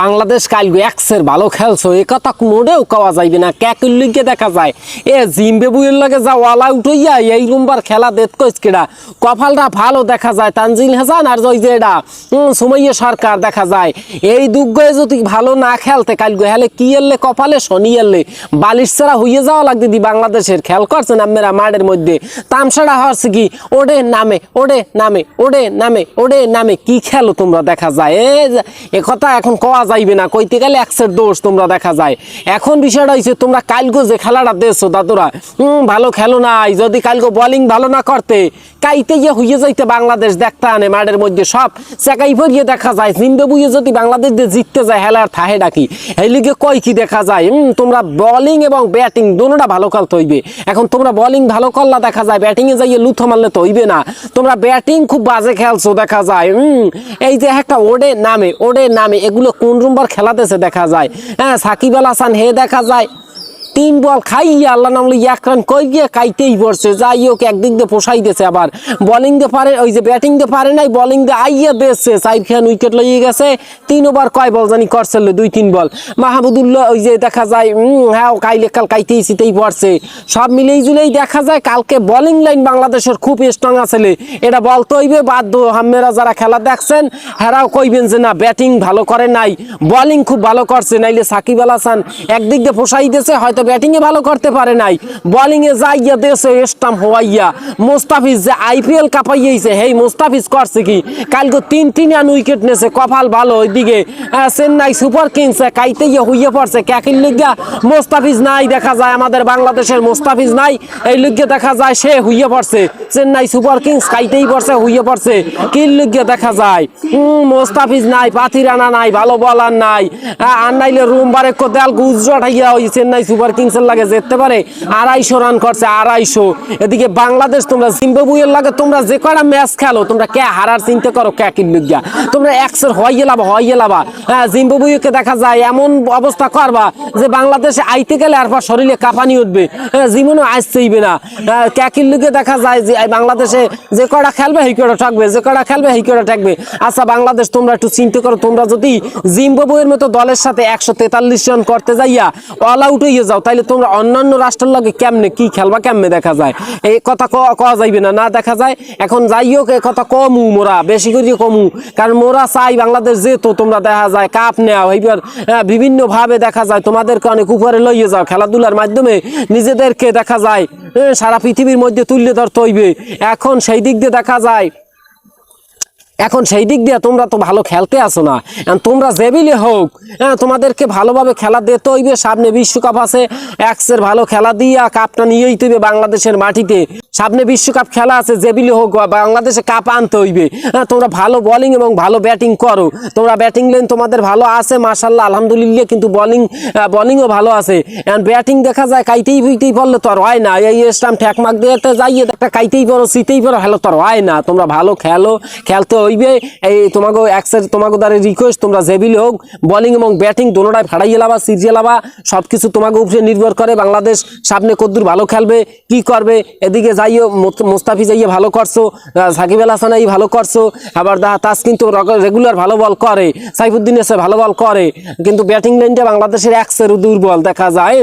বাংলাদেশ কালগো এক্সের ভালো খেলছো, এ কথা মোটেও কওয়া যাইবে না। ক্যাকুল লিগে দেখা যায়, এ জিম্বেবুয়ের লগে যা ওয়ালা উঠইয়া এই রুমবার খেলা দেখ কইস কেডা। কপালটা ভালো দেখা যায়, তানজিল হাসান আর জয় এটা সুমাইয়া সরকার দেখা যায়। এই দুগ্গয়ে যদি ভালো না খেলতে কালগো হেলে কি এলে কপালে শনি এলে? বালিশ ছাড়া হইয়ে যাওয়া লাগতে দি বাংলাদেশের খেল করছেন আপনারা মাঠের মধ্যে। তামসাড়া হচ্ছে কি? ওডে নামে ওডে নামে ওডে নামে ওডে নামে। কি খেলো তোমরা দেখা যায়? এ কথা এখন কওয়া যাইবে না। কইতে গেলে একশের দোষ তোমরা দেখা যায়। এখন বিষয়টা হয়েছে তোমরা কালগো যে খেলাটা দেছো দাদুরা, হুম, ভালো খেলো নাই। যদি কালগো বোলিং ভালো না করতে, কাইতে গিয়ে হইয়ে যাইতে বাংলাদেশ দেখতে আনে মাঠের মধ্যে সব। চেকাই ভরিয়ে দেখা যায় জিম্বাবুয়ে যদি বাংলাদেশ দিয়ে জিততে যায় হেলার থাহে ডাকি। এই লিগে কই কি দেখা যায়, হুম, তোমরা বোলিং এবং ব্যাটিং দুটোটা ভালো খেলতে হইবে। এখন তোমরা বোলিং ভালো করলা দেখা যায় ব্যাটিং এ যাইয়ে লুথো মারলে তো হইবে না। তোমরা ব্যাটিং খুব বাজে খেলছো দেখা যায়, হুম, এই যে একটা ওডে নামে ওডে নামে এগুলো কোন রুমবার খেলাতেছে দেখা যায়। হ্যাঁ সাকিব আল হাসান হে দেখা যায়। তিন বল খাইয়া আল্লাহ নামলে এক রান কই গিয়ে খাইতেই পড়ছে যাই হোক, একদিক দিয়ে পোষাই দিয়েছে আবার। বোলিং দিয়ে পারে, ওই যে ব্যাটিং দিয়ে পারে নাই বোলিং দিয়ে আইয়া দিয়েছে। সাইফ খান উইকেট লইয়ে গেছে। তিন ওভার কয় বল জানি করছিল দুই তিন বল। মাহমুদুল্লাহ ওই যে দেখা যায় হ্যাঁ ও কাইলে কাল কাইতেই শীতেই পড়ছে। সব মিলেই জুলেই দেখা যায়, কালকে বোলিং লাইন বাংলাদেশের খুব স্ট্রং আসলে এটা বলতে হইবে বাধ্য হামেরা যারা খেলা দেখছেন, হেরাও কইবেন যে না ব্যাটিং ভালো করে নাই। বোলিং খুব ভালো করছে, নাইলে সাকিব আল হাসান একদিক দিয়ে পোষাই দিয়েছে, হয়তো ব্যাটিং এ ভালো করতে পারে নাই। বোলিং এ যাইয়া দেশে স্টাম্প হওয়াইয়া মোস্তাফিজ যে আইপিএল কাপাইয়াইছে হেই মোস্তাফিজ করছে কি? কালকে তিন তিন আন উইকেট নেছে, কপাল ভালো ওইদিকে। চেন্নাই সুপার কিংস কাইতে গিয়ে হইয়ে পড়ছে। ক্যাকির লিগা মোস্তাফিজ নাই দেখা যায়, আমাদের বাংলাদেশের মোস্তাফিজ নাই। এই লিগে দেখা যায়, সে হইয়ে পড়ছে। চেন্নাই সুপার কিংস কাইতেই পড়ছে, হইয়ে পড়ছে। কিল লিগে দেখা যায়। মোস্তাফিজ নাই পাথি রানা নাই, ভালো বলার নাই। আর নাইলে রুম বারে কোদাল গুজরাট হইয়া ওই চেন্নাই সুপার কিংসের লাগে যেতে পারে আড়াইশো রান করছে আড়াইশো। এদিকে বাংলাদেশ তোমরা জিম্বাবুয়ের লাগে তোমরা যে কয়টা ম্যাচ খেলো তোমরা কে হারার চিন্তা করো কে কিনলুগিয়া তোমরা একশের হইয়ে লাবা হইয়ে লাবা। হ্যাঁ জিম্বাবুয়েকে দেখা যায় এমন অবস্থা করবা যে বাংলাদেশে আইতে গেলে আর পর শরীরে কাঁপানি উঠবে। হ্যাঁ, জীবনও আসতেইবে না। কে কিনলুকে দেখা যায় যে বাংলাদেশে যে কয়টা খেলবে সেই কয়টা থাকবে যে কয়টা খেলবে সেই কয়টা থাকবে আচ্ছা বাংলাদেশ তোমরা একটু চিন্তা করো তোমরা যদি জিম্বাবুয়ের মতো দলের সাথে একশো তেতাল্লিশ রান করতে যাইয়া অল আউট হয়ে যাও তাইলে তোমরা অন্যান্য রাষ্ট্রের লগে কেমনে কি খেলবা, কেমনে দেখা যায়? এই কথা কওয়া যাইবে না না দেখা যায়। এখন যাই হোক, এই কথা কমু মোরা, বেশি করে কমু। কারণ মোরা চাই বাংলাদেশ যেহেতু তোমরা দেখা যায়, কাপ নেওয়া, এইবার বিভিন্ন ভাবে দেখা যায়, তোমাদেরকে অনেক উপরে লইয়ে যাও। খেলাধুলার মাধ্যমে নিজেদেরকে দেখা যায় সারা পৃথিবীর মধ্যে তুলে ধরতে হইবে। এখন সেই দিক দিয়ে দেখা যায় এখন সেই দিক দিয়ে তোমরা তো ভালো খেলতে আসো না। তোমরা জেবিলে হোক হ্যাঁ তোমাদেরকে ভালোভাবে খেলা দিতে হইবে সামনে বিশ্বকাপ আছে, এক্সের ভালো খেলা দিয়া কাপটা নিয়েই হইবে বাংলাদেশের মাটিতে। সামনে বিশ্বকাপ খেলা আছে জেবিলে হোক বাংলাদেশে কাপ আনতে হইবে। হ্যাঁ তোমরা ভালো বোলিং এবং ভালো ব্যাটিং করো। তোমরা ব্যাটিং লাইন তোমাদের ভালো আছে মার্শাল্লাহ আলহামদুলিল্লাহ, কিন্তু বোলিং বোলিংও ভালো আছে। ব্যাটিং দেখা যায়, কাইতেই বুইতেই পারলে তো আর হয় না। এই স্টাম ঠেকমাক দিয়ে যাইয়ে একটা কাইতেই পারো শীতেই পারো হেলো তো আর হয় না। তোমরা ভালো খেলো খেলতে হইবে। এই তোমাকে একসের তোমাকে দ্বারা রিকোয়েস্ট তোমরা জেবিল হোক বোলিং এবং ব্যাটিং দোনোটাই ফাড়াইয়ে লাবা সিরিয়ে লাবা। সব কিছু তোমাকে উপরে নির্ভর করে। বাংলাদেশ সামনে কদ্দুর ভালো খেলবে, কি করবে? এদিকে যাইও মোস্তাফিজ যাইয়ে ভালো করছ সাকিব আল হাসান এই ভালো করছ, আবার তাস কিন্তু রেগুলার ভালো বল করে, সাইফুদ্দিন এসে ভালো বল করে। কিন্তু ব্যাটিং লাইনটা বাংলাদেশের একসের দুর্বল, দেখা যায়।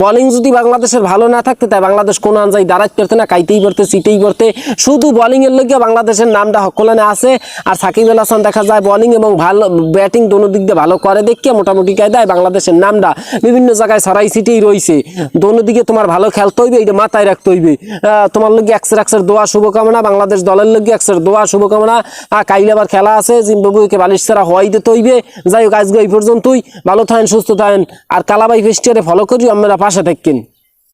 বোলিং যদি বাংলাদেশের ভালো না থাকতে, তাই বাংলাদেশ কোন আনজাই দাঁড়াতে পারতে না, কাইতেই পড়তে সিটেই পড়তে শুধু বোলিং এর লগে বাংলাদেশের নামটা হকলানে আছে। আর সাকিব আল হাসান দেখা যায় বোলিং এবং ভালো ব্যাটিং দোনো দিক দিয়ে ভালো করে। দেখিয়ে মোটামুটি কায়দায় বাংলাদেশের নামটা বিভিন্ন জায়গায় সরাই সিটেই রয়েছে। দোনো দিকে তোমার ভালো খেলতে হইবে এটা মাথায় রাখতে হইবে। তোমার লগে একশের একশের দোয়া শুভকামনা, বাংলাদেশ দলের লগে একশের দোয়া শুভকামনা। কাইলে আবার খেলা আছে জিম্বাবুকে বালিশ ছাড়া হওয়াই দিতে হইবে। যাই হোক, আজকে এই পর্যন্তই। ভালো থাকেন, সুস্থ থাকেন। আর কালাবাই ফেস্টিয়ারে ফলো করি আমরা পাশে থাকেন